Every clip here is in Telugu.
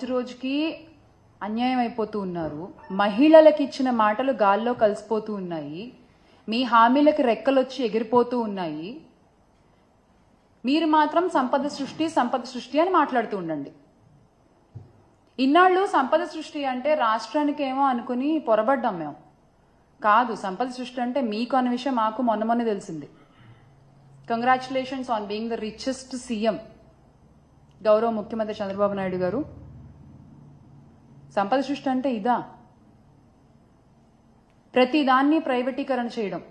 రోజు రోజుకి అన్యాయం అయిపోతూ ఉన్నారు. మహిళలకు ఇచ్చిన మాటలు గాల్లో కలిసిపోతూ ఉన్నాయి. మీ హామీలకు రెక్కలొచ్చి ఎగిరిపోతూ ఉన్నాయి. మీరు మాత్రం సంపద సృష్టి సంపద సృష్టి అని మాట్లాడుతూ ఉండండి. ఇన్నాళ్ళు సంపద సృష్టి అంటే రాష్ట్రానికి ఏమో అనుకుని పొరబడ్డాం మేము. కాదు సంపద సృష్టి అంటే మీకు అన్న విషయం మాకు మొన్న మొన్న తెలిసింది. Congratulations on being the richest CM గౌరవ ముఖ్యమంత్రి చంద్రబాబు నాయుడు గారు సంపద సృష్టి అంటే ఇదా? ప్రతిదాన్ని ప్రైవేటీకరణ చేయడం.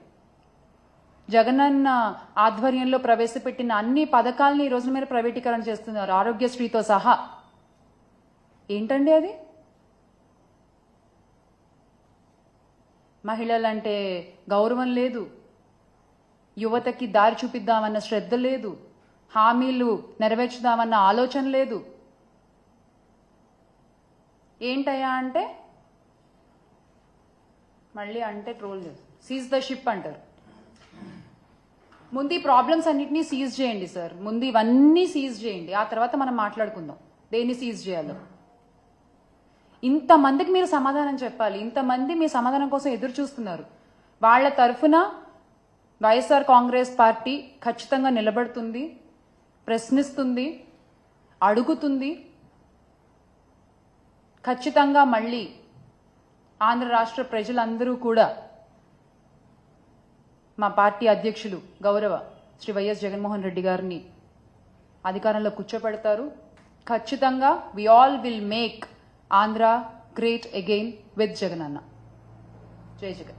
జగనన్న ఆధ్వర్యంలో ప్రవేశపెట్టిన అన్ని పథకాలని ఈ రోజుల మీరు ప్రైవేటీకరణ చేస్తున్నారు ఆరోగ్యశ్రీతో సహా. ఏంటండి అది? మహిళలంటే గౌరవం లేదు. యువతకి దారి చూపిద్దామన్న శ్రద్ధ లేదు. హామీలు నెరవేర్చుదామన్న ఆలోచన లేదు. ఏంటయ్యా అంటే మళ్ళీ అంటే ట్రోల్ చేస్తారు సీజ్ ద షిప్ అంటారు. ముందు ఈ ప్రాబ్లమ్స్ అన్నిటినీ సీజ్ చేయండి సార్ ముందు ఇవన్నీ సీజ్ చేయండి. ఆ తర్వాత మనం మాట్లాడుకుందాం. దేన్ని సీజ్ చేయాలో? ఇంతమందికి మీరు సమాధానం చెప్పాలి. ఇంతమంది మీ సమాధానం కోసం ఎదురు చూస్తున్నారు. వాళ్ళ తరఫున వైఎస్ఆర్ కాంగ్రెస్ పార్టీ ఖచ్చితంగా నిలబడుతుంది ప్రశ్నిస్తుంది అడుగుతుంది ఖచ్చితంగా మళ్ళీ ఆంధ్ర రాష్ట్ర ప్రజలందరూ కూడా మా పార్టీ అధ్యక్షులు గౌరవ శ్రీ వైఎస్ జగన్మోహన్ రెడ్డి గారిని అధికారంలో కూర్చోపెడతారు. ఖచ్చితంగా we all will make Andhra great again with Jagan అన్న జై జగన్.